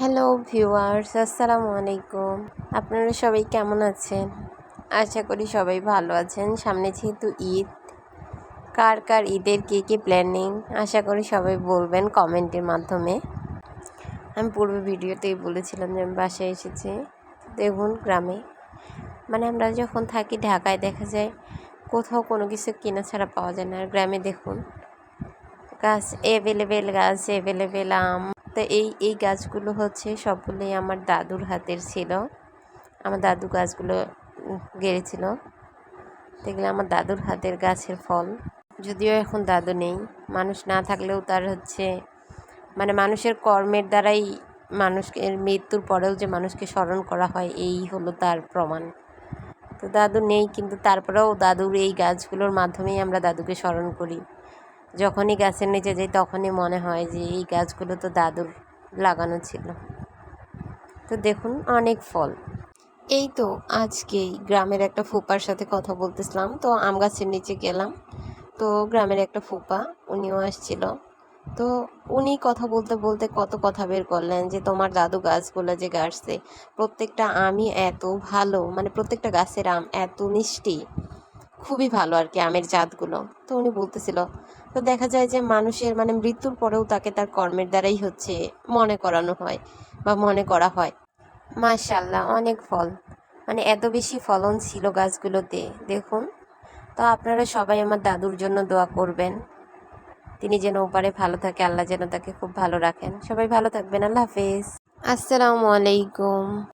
Hello viewers আসসালামু আলাইকুম আপনারা সবাই কেমন আছেন? আশা করি সবাই ভালো আছেন। সামনে যেহেতু ঈদ, কার কার ঈদের কী কী প্ল্যানিং আশা করি সবাই বলবেন কমেন্টের মাধ্যমে। আমি পূর্ব ভিডিওতেই বলেছিলাম যে আমি বাসায় এসেছি। দেখুন গ্রামে। মানে আমরা যখন থাকি ঢাকায়, দেখা যায় কোথাও কোনো কিছু কেনা ছাড়া পাওয়া যায় না। আর গ্রামে দেখুন, গাছ অ্যাভেলেবেল গাছ অ্যাভেলেবেল আম। তো এই এই গাছগুলো হচ্ছে সবগুলোই আমার দাদুর হাতের ছিল। আমার দাদু গাছগুলো গেড়েছিল। দেখলে আমার দাদুর হাতের গাছের ফল। যদিও এখন দাদু নেই। মানুষ না থাকলেও তার হচ্ছে মানে মানুষের কর্মের দ্বারাই মানুষকে মৃত্যুর পরেও যে মানুষকে স্মরণ করা হয়, এই হলো তার প্রমাণ। তো দাদু নেই, কিন্তু তারপরেও দাদুর এই গাছগুলোর মাধ্যমেই আমরা দাদুকে স্মরণ করি। যখনই গাছের নিচে যাই, তখনই মনে হয় যে এই গাছগুলো তো দাদুর লাগানো ছিল। তো দেখুন, অনেক ফল। এই তো আজকেই গ্রামের একটা ফুপার সাথে কথা বলতেছিলাম। তো আম গাছের নিচে গেলাম। তো গ্রামের একটা ফুপা, উনিও আসছিল। তো উনি কথা বলতে বলতে কত কথা বের করলেন যে, তোমার দাদু গাছগুলো যে গাছছে, প্রত্যেকটা আমই এত ভালো মানে প্রত্যেকটা গাছের আম এত মিষ্টি। খুবই ভালো আর কি আমের জাতগুলো। তো উনি বলতেছিল, তো দেখা যায় যে মানুষের মানে মৃত্যুর পরেও তাকে তার কর্মের দ্বারাই হচ্ছে মনে করানো হয় বা মনে করা হয়। মাশাল্লাহ অনেক ফল। মানে এত বেশি ফলন ছিল গাছগুলোতে, দেখুন। তো আপনারা সবাই আমার দাদুর জন্য দোয়া করবেন। তিনি যেন ওপারে ভালো থাকে, আল্লাহ যেন তাকে খুব ভালো রাখেন। সবাই ভালো থাকবেন, আল্লাহ হাফেজ। আসসালামু আলাইকুম।